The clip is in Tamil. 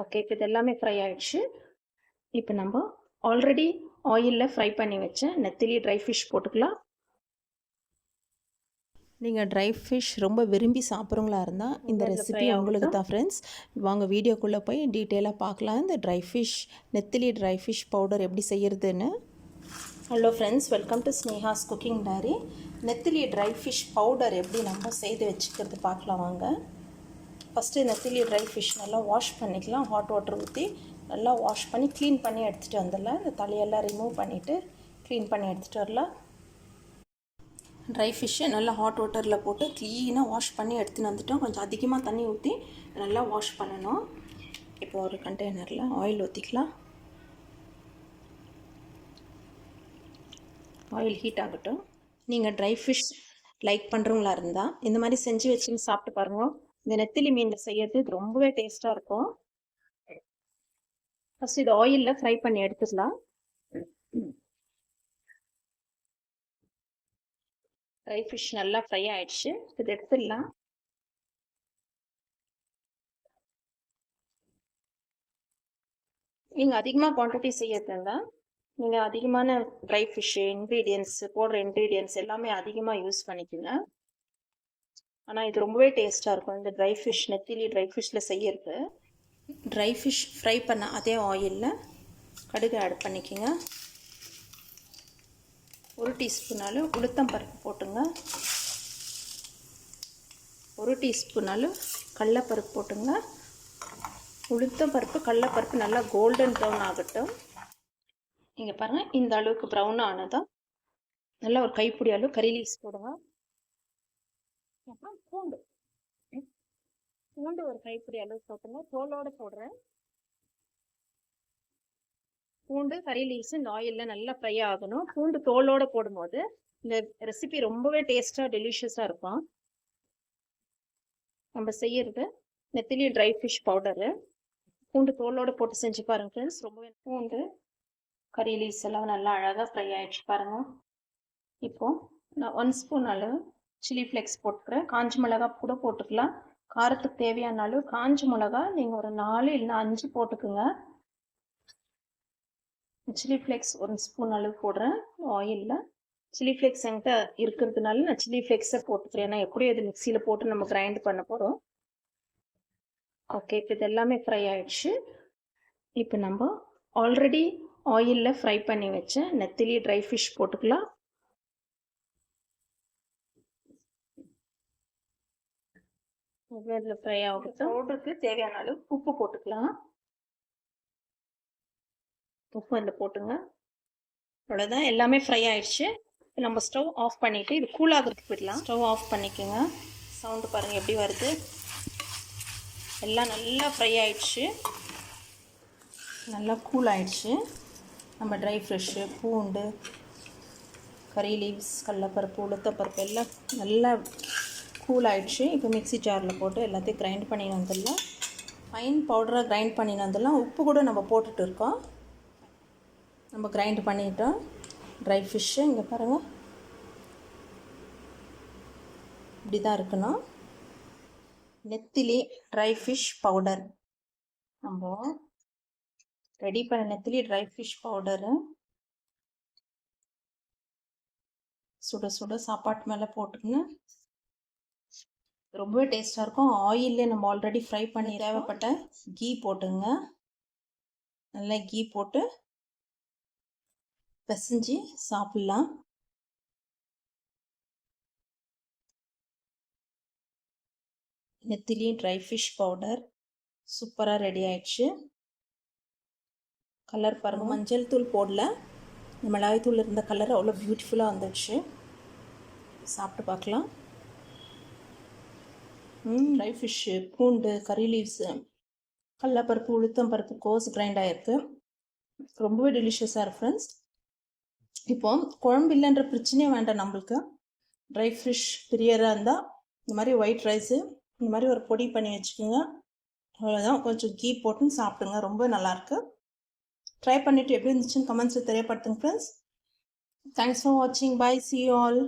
ஓகே இப்போ இது எல்லாமே ஃப்ரை ஆயிடுச்சு. இப்போ நம்ம ஆல்ரெடி ஆயிலில் ஃப்ரை பண்ணி வச்ச நெத்திலி ட்ரை ஃபிஷ் போட்டுக்கலாம். நீங்கள் ட்ரை ஃபிஷ் ரொம்ப விரும்பி சாப்பிட்றவங்களா இருந்தால் இந்த ரெசிபி ஆகட்டும். தான் ஃப்ரெண்ட்ஸ் வாங்க வீடியோக்குள்ளே போய் டீட்டெயிலாக பார்க்கலாம். இந்த ட்ரை ஃபிஷ் நெத்திலி ட்ரை ஃபிஷ் பவுடர் எப்படி செய்யறதுன்னு. Hello friends welcome to Sneha's cooking diary நெத்திலி ட்ரை ஃபிஷ் பவுடர் எப்படி நம்ம செய்து வச்சுக்கிறது பார்க்கலாம் வாங்க. ஃபஸ்ட்டு நெத்திலி ட்ரை ஃபிஷ் நல்லா வாஷ் பண்ணிக்கலாம். ஹாட் வாட்டர் ஊற்றி நல்லா வாஷ் பண்ணி க்ளீன் பண்ணி எடுத்துகிட்டு வந்துடலாம். இந்த தலையெல்லாம் ரிமூவ் பண்ணிவிட்டு க்ளீன் பண்ணி எடுத்துகிட்டு வரலாம். ட்ரை ஃபிஷ்ஷை நல்லா ஹாட் வாட்டரில் போட்டு க்ளீனாக வாஷ் பண்ணி எடுத்துன்னு வந்துட்டோம். கொஞ்சம் அதிகமாக தண்ணி ஊற்றி நல்லா வாஷ் பண்ணணும். இப்போ ஒரு கண்டெய்னரில் ஆயில் ஊற்றிக்கலாம் ஆயில் ஹீட் ஆகட்டும். நீங்கள் ட்ரை ஃபிஷ் லைக் பண்ணுறவங்களா இருந்தால் இந்த மாதிரி செஞ்சு வச்சுன்னு சாப்பிட்டு பாருங்க. இந்த நெத்திலி மீனில் செய்யறது இது ரொம்பவே டேஸ்ட்டாக இருக்கும். ஃபஸ்ட் இது ஆயிலில் ஃப்ரை பண்ணி எடுத்துக்கலாம் ட்ரை ஃபிஷ் நல்லா ஃப்ரை ஆயிடுச்சு. இது எடுத்துடலாம். நீங்கள் அதிகமாக குவான்டிட்டி செய்யறதுங்க நீங்கள் அதிகமான ட்ரை ஃபிஷ்ஷு இன்க்ரீடியன்ஸ் போடுற இன்க்ரீடியன்ஸ் எல்லாமே அதிகமாக யூஸ் பண்ணிக்கோங்க. ஆனால் இது ரொம்பவே டேஸ்ட்டாக இருக்கும். இந்த ட்ரை ஃபிஷ் நெத்திலி ட்ரை ஃபிஷ்ஷில் செய்யறது. ட்ரை ஃபிஷ் ஃப்ரை பண்ண அதே ஆயிலில் கடுகு ஆட் பண்ணிக்கோங்க. ஒரு டீஸ்பூனாலு உளுத்தம் பருப்பு போட்டுங்க. ஒரு டீஸ்பூனாலு கடலப்பருப்பு போட்டுங்க. உளுத்தம் பருப்பு கடலப்பருப்பு நல்லா கோல்டன் ப்ரௌன் ஆகட்டும். நீங்கள் பாருங்கள் இந்த அளவுக்கு ப்ரௌன் ஆனதும் நல்லா ஒரு கைப்பிடி அளவு கறி லீவ்ஸ் போடுங்க. அப்புறம் பூண்டு. பூண்டு ஒரு கைப்பிடி அளவு போட்டுங்க. தோலோட போடுறேன். பூண்டு கறி லீவ்ஸ் இந்த ஆயிலில் நல்லா ஃப்ரை ஆகணும். பூண்டு தோலோட போடும்போது இந்த ரெசிபி ரொம்பவே டேஸ்ட்டாக டெலிஷியஸாக இருக்கும். நம்ம செய்யறது நெத்திலி ட்ரை ஃபிஷ் பவுடரு பூண்டு தோலோட போட்டு செஞ்சு பாருங்க ஃப்ரெண்ட்ஸ் ரொம்பவே பூண்டு கறி லீவ்ஸ் எல்லாம் நல்லா அழகாக ஃப்ரை ஆயிடுச்சு பாருங்க. இப்போ நான் ஒன் ஸ்பூன் அளவு சில்லி ஃப்ளேக்ஸ் போட்டுக்கிறேன். காஞ்சி மிளகா கூட போட்டுக்கலாம். காரத்துக்கு தேவையான அளவு காஞ்சி மிளகா நீங்கள் ஒரு நாலு இல்லைன்னா அஞ்சு போட்டுக்குங்க. சில்லி ஃப்ளேக்ஸ் ஒரு ஸ்பூன் அளவு போடுறேன். ஆயிலில் சில்லி ஃப்ளெக்ஸ் என்கிட்ட இருக்கிறதுனால நான் சில்லி ஃப்ளேக்ஸை போட்டுக்கிறேன். ஏன்னா எப்படியும் இது மிக்சியில் போட்டு நம்ம கிரைண்ட் பண்ண போகிறோம் ஓகே இப்போ இது எல்லாமே ஃப்ரை ஆயிடுச்சு. இப்போ நம்ம ஆல்ரெடி ஆயிலில் ஃப்ரை பண்ணி வச்சேன் நெத்திலி ட்ரை ஃபிஷ் போட்டுக்கலாம். இதில் ஃப்ரை ஆகட்டும். பவுடருக்கு தேவையான அளவு உப்பு போட்டுக்கலாம். உப்பு இதில் போட்டுங்க. அவ்வளோதான் எல்லாமே ஃப்ரை ஆயிடுச்சு. நம்ம ஸ்டவ் ஆஃப் பண்ணிவிட்டு இது கூல் ஆகிறதுக்கு விடலாம் ஸ்டவ் ஆஃப் பண்ணிக்கோங்க. சவுண்டு பாருங்கள் எப்படி வருது. எல்லாம் நல்லா ஃப்ரை ஆயிடுச்சு. நல்லா கூல் ஆயிடுச்சு. நம்ம ட்ரை ஃப்ரெஷ்ஷு பூண்டு கறி லீவ்ஸ் கடலப்பருப்பு உளுத்தப்பருப்பு எல்லாம் நல்லா கூல் ஆகிடுச்சு இப்போ மிக்ஸி ஜாரில் போட்டு எல்லாத்தையும் கிரைண்ட் பண்ணி வந்துடலாம் ஃபைன் பவுடராக கிரைண்ட் பண்ணி வந்துடலாம் உப்பு கூட நம்ம போட்டுட்டு இருக்கோம். நம்ம கிரைண்ட் பண்ணிட்டோம். ட்ரை ஃபிஷ்ஷு இங்கே பாருங்கள் இப்படி தான் இருக்கணும். நெத்திலி ட்ரை ஃபிஷ் பவுடர். நம்ம ரெடி பண்ண நெத்திலி ட்ரை ஃபிஷ் பவுடரு. சுட சுட சாப்பாட்டு மேலே போட்டுக்கணும். ரொம்பவே டேஸ்ட்டாக இருக்கும். ஆயிலே நம்ம ஆல்ரெடி ஃப்ரை பண்ணி தேவைப்பட்ட கீ போட்டுங்க. நல்லா கீ போட்டு பிசைஞ்சு சாப்பிட்லாம். நெத்திலி ட்ரை ஃபிஷ் பவுடர் சூப்பராக ரெடி ஆயிடுச்சு. கலர் பாருங்கள் மஞ்சள் தூள் போடல. மிளகாய் தூள் இருந்த கலர் அவ்வளோ பியூட்டிஃபுல்லாக வந்துடுச்சு. சாப்பிட்டு பார்க்கலாம். ட்ரை ஃபிஷ்ஷு பூண்டு கறி லீவ்ஸு கடலப்பருப்பு உளுத்தம் பருப்பு கோஸ் கிரைண்ட் ஆகிருக்கு ரொம்பவே டெலிஷியஸாக இருக்கு ஃப்ரெண்ட்ஸ் இப்போ குழம்பு இல்லைன்ற பிரச்சனையே வேண்டாம் நம்மளுக்கு. ட்ரை ஃபிஷ் பிரியராக இருந்தால் இந்த மாதிரி ஒயிட் ரைஸு இந்த மாதிரி ஒரு பொடி பண்ணி வச்சுக்கோங்க. அவ்வளோதான் கொஞ்சம் கீ போட்டுன்னு சாப்பிடுங்க. ரொம்ப நல்லாயிருக்கு ட்ரை பண்ணிவிட்டு எப்படி இருந்துச்சுன்னு கமெண்ட்ஸில் தெரியப்படுத்துங்க ஃப்ரெண்ட்ஸ் தேங்க்ஸ் ஃபார் வாட்சிங் பை சி ஆல்